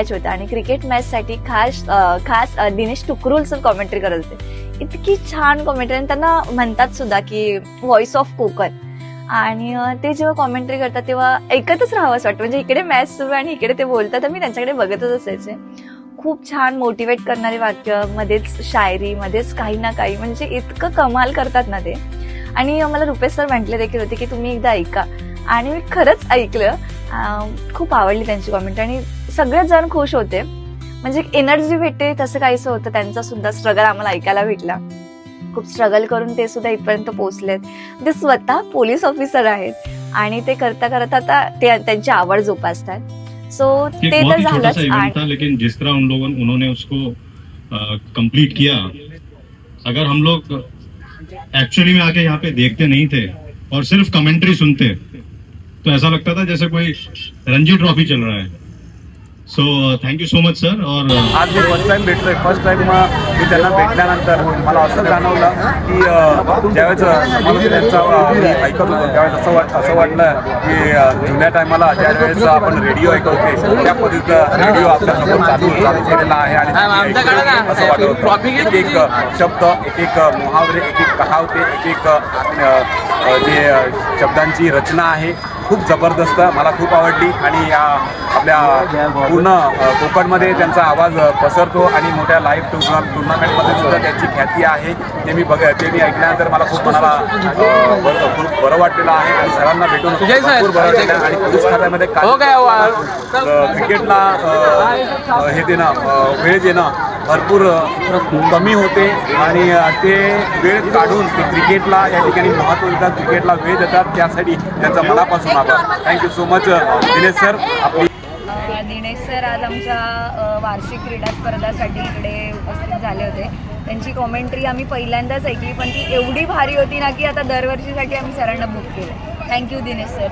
Match होता आणि cricket match साठी खास खास दिनेश टुकरुल सर कॉमेंट्री करत होते. इतकी छान कॉमेंट्री आणि त्यांना म्हणतात सुद्धा की व्हॉइस ऑफ कोकण. आणि ते जेव्हा कॉमेंट्री करतात तेव्हा ऐकतच राहावं असं वाटतं. म्हणजे इकडे मॅच सुरू आहे आणि इकडे ते बोलतात तर मी त्यांच्याकडे बघतच असायचे. खूप छान मोटिवेट करणारे वाक्य मध्येच शायरी मध्येच काही ना काही म्हणजे इतकं कमाल करतात ना ते. आणि मला रुपेश सर म्हटले देखील होते की तुम्ही एकदा ऐका. आणि मी खरंच ऐकलं. खूप आवडली त्यांची कॉमेंट आणि सगळेच जण खुश होते. म्हणजे एनर्जी भेटते तसं काहीसं होतं. त्यांचा सुद्धा स्ट्रगल आम्हाला ऐकायला भेटला. खूप स्ट्रगल करून ते सुद्धा इथपर्यंत पोहोचलेत. ते स्वतः पोलीस ऑफिसर आहेत आणि ते करता करता आता ते त्यांची आवड जोपासतात. सो ते तर झालंच. लेकिन जिस तरह उन लोगों उन्होंने उसको कंप्लीट किया अगर हम लोग एक्चुअली में आके यहाँ पे देखते नहीं थे और सिर्फ कमेंट्री सुनते तो ऐसा लगता था जैसे कोई रणजी ट्रॉफी चल रहा है। So thank you so much sir और uh, आज मी फर्स्ट टाइम भेटतोय. फर्स्ट टाइम मी त्यांना भेटल्यानंतर मला असं जाणवलं की अ, ज्यावेळेस त्यांचा ऐकत होतो त्यावेळेस असं वाट असं वाटलं की जुन्या टायमाला ज्यावेळेस आपण रेडिओ ऐकत होते त्या पद्धतीचा रेडिओ आपल्यासमोर चालू चालू केलेला आहे आणि असं वाटत होतं. एक एक शब्द एक एक मुहावरे एक एक कहावते एक एक जे शब्दांची रचना आहे खूप जबरदस्त मला खूप आवडली. आणि या आपल्या पूर्ण कोकणमध्ये त्यांचा आवाज पसरतो आणि मोठ्या लाईव्ह टुर्ना टुर्नामेंटमध्ये सुद्धा त्यांची ख्याती आहे. ते मी बघ ते मी ऐकल्यानंतर मला खूप मनाला खूप बरं वाटलेलं आहे. आणि सरांना भेटून भरपूर बरं वाटलं आणि पोलीस खात्यामध्ये हो अ, क्रिकेटला हे देणं वेळ देणं भरपूर कमी होते आणि ते वेळ काढून ते क्रिकेटला या ठिकाणी महत्त्व देतात क्रिकेटला वेळ देतात त्यासाठी त्यांचा मनापासून आभार. Thank you so much Dinesh sir आपली दिनेश सर आज आमच्या वार्षिक क्रीडा स्पर्धासाठी इकडे उपस्थित झाले होते. त्यांची कॉमेंट्री आम्ही पहिल्यांदाच ऐकली पण ती एवढी भारी होती ना की आता दरवर्षीसाठी आम्ही सरांना बुक केलं. Thank you Dinesh sir